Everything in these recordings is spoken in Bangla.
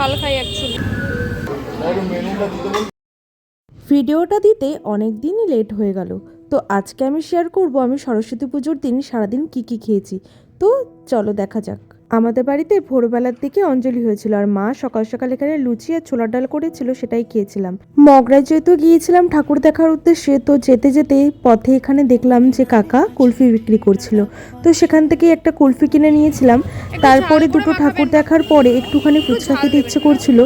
ঝাল খাই অ্যাকচুয়ালি ভিডিওটা দিতে অনেক দিনই লেট হয়ে গেল। তো আজকে আমি শেয়ার করব, আমি সরস্বতী পুজোর দিন সারাদিন কি কি খেয়েছি। তো চলো দেখা যাক। আমাদের বাড়িতে ভোরবেলার দিকে অঞ্জলি হয়েছিল আর মা সকাল সকাল এখানে লুচি আর ছোলার ডাল করেছিল সেটাই খেয়েছিলাম। মগরায় যেহেতু গিয়েছিলাম ঠাকুর দেখার উদ্দেশ্যে তো যেতে যেতে পথে এখানে দেখলাম যে কাকা কুলফি বিক্রি করছিল। তো সেখান থেকে একটা কুলফি কিনে নিয়েছিলাম। তারপরে দুটো ঠাকুর দেখার পরে একটুখানি ফুচকা খেতে ইচ্ছে করছিল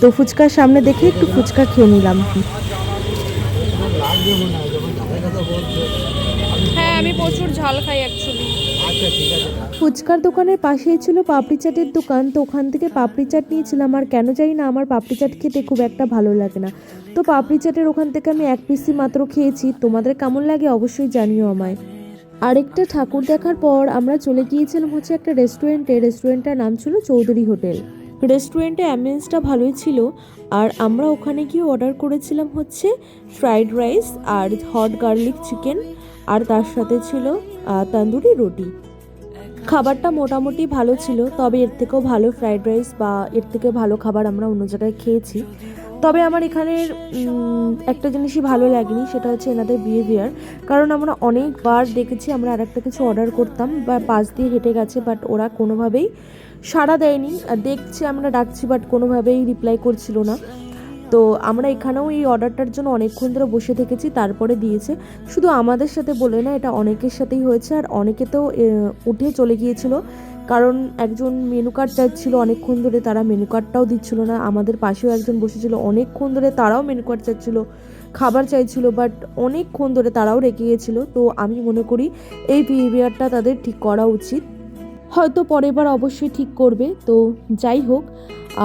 তো ফুচকার সামনে দেখে একটু ফুচকা খেয়ে নিলাম। হ্যাঁ আমি প্রচুর ঝাল খাই অ্যাকচুয়ালি ফুচকার দোকানের পাশেই ছিল পাপড়ি চাটের দোকান, তো ওখান থেকে পাপড়ি চাট নিয়েছিলাম। আর কেন জানি না, আমার পাপড়ি চাট খেতে খুব একটা ভালো লাগে না। তো পাপড়ি চাটের ওখান থেকে আমি এক পিসি মাত্র খেয়েছি। তোমাদের কেমন লাগে অবশ্যই জানিও আমায়। আরেকটা ঠাকুর দেখার পর আমরা চলে গিয়েছিলাম হচ্ছে একটা রেস্টুরেন্টে। রেস্টুরেন্টটার নাম ছিল চৌধুরী হোটেল। রেস্টুরেন্টে অ্যাম্বিয়েন্সটা ভালোই ছিল। আর আমরা ওখানে গিয়ে অর্ডার করেছিলাম হচ্ছে ফ্রাইড রাইস আর হট গার্লিক চিকেন। আর তার সাথে ছিল তন্দুরি রুটি। খাবারটা মোটামুটি ভালো ছিল, তবে এর থেকেও ভালো ফ্রাইড রাইস বা এর থেকে ভালো খাবার আমরা অন্য জায়গায় খেয়েছি। তবে আমার এখানের একটা জিনিসই ভালো লাগেনি, সেটা হচ্ছে এনাদের বিহেভিয়ার কারণ আমরা অনেকবার দেখেছি, আমরা আর একটা কিছু অর্ডার করতাম, বা পাশ দিয়ে হেঁটে গেছে বাট ওরা কোনোভাবেই সাড়া দেয়নি। দেখছি আমরা, ডাকছি বাট কোনোভাবেই রিপ্লাই করছিল না। তো আমরা এখানেও এই অর্ডারটার জন্য অনেকক্ষণ ধরে বসে থেকেছি, তারপরে দিয়েছে। শুধু আমাদের সাথে বলে না, এটা অনেকের সাথেই হয়েছে আর অনেকে তো উঠে চলে গিয়েছিল। কারণ একজন মেনু কার্ড চাইছিল অনেকক্ষণ ধরে তারা মেনু কার্ডটাও দিচ্ছিল না। আমাদের পাশেও একজন বসেছিল, অনেকক্ষণ ধরে তারাও মেনু কার্ড চাইছিল খাবার চাইছিল বাট অনেকক্ষণ ধরে তারাও রেখে গিয়েছিল। তো আমি মনে করি, এই বিহেভিয়ারটা তাদের ঠিক করা উচিত। হয়তো পরের বার অবশ্যই ঠিক করবে। তো যাই হোক,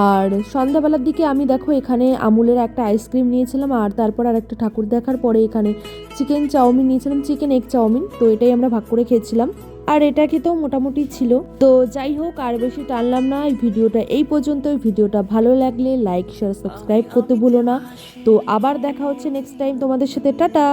আর সন্ধ্যাবেলার দিকে আমি দেখো এখানে আমুলের একটা আইসক্রিম নিয়েছিলাম, আর তারপর আর একটা ঠাকুর দেখার পরে এখানে চিকেন চাউমিন নিয়েছিলাম চিকেন এগ চাউমিন। তো এটাই আমরা ভাগ করে খেয়েছিলাম। আর এটা খেতেও মোটামুটি ছিল। তো যাই হোক, আর বেশি টানলাম না, এই ভিডিওটা এই পর্যন্ত ভিডিওটা ভালো লাগলে লাইক শেয়ার সাবস্ক্রাইব করতে ভুলো না। তো আবার দেখা হচ্ছে নেক্সট টাইম তোমাদের সাথে। টাটা!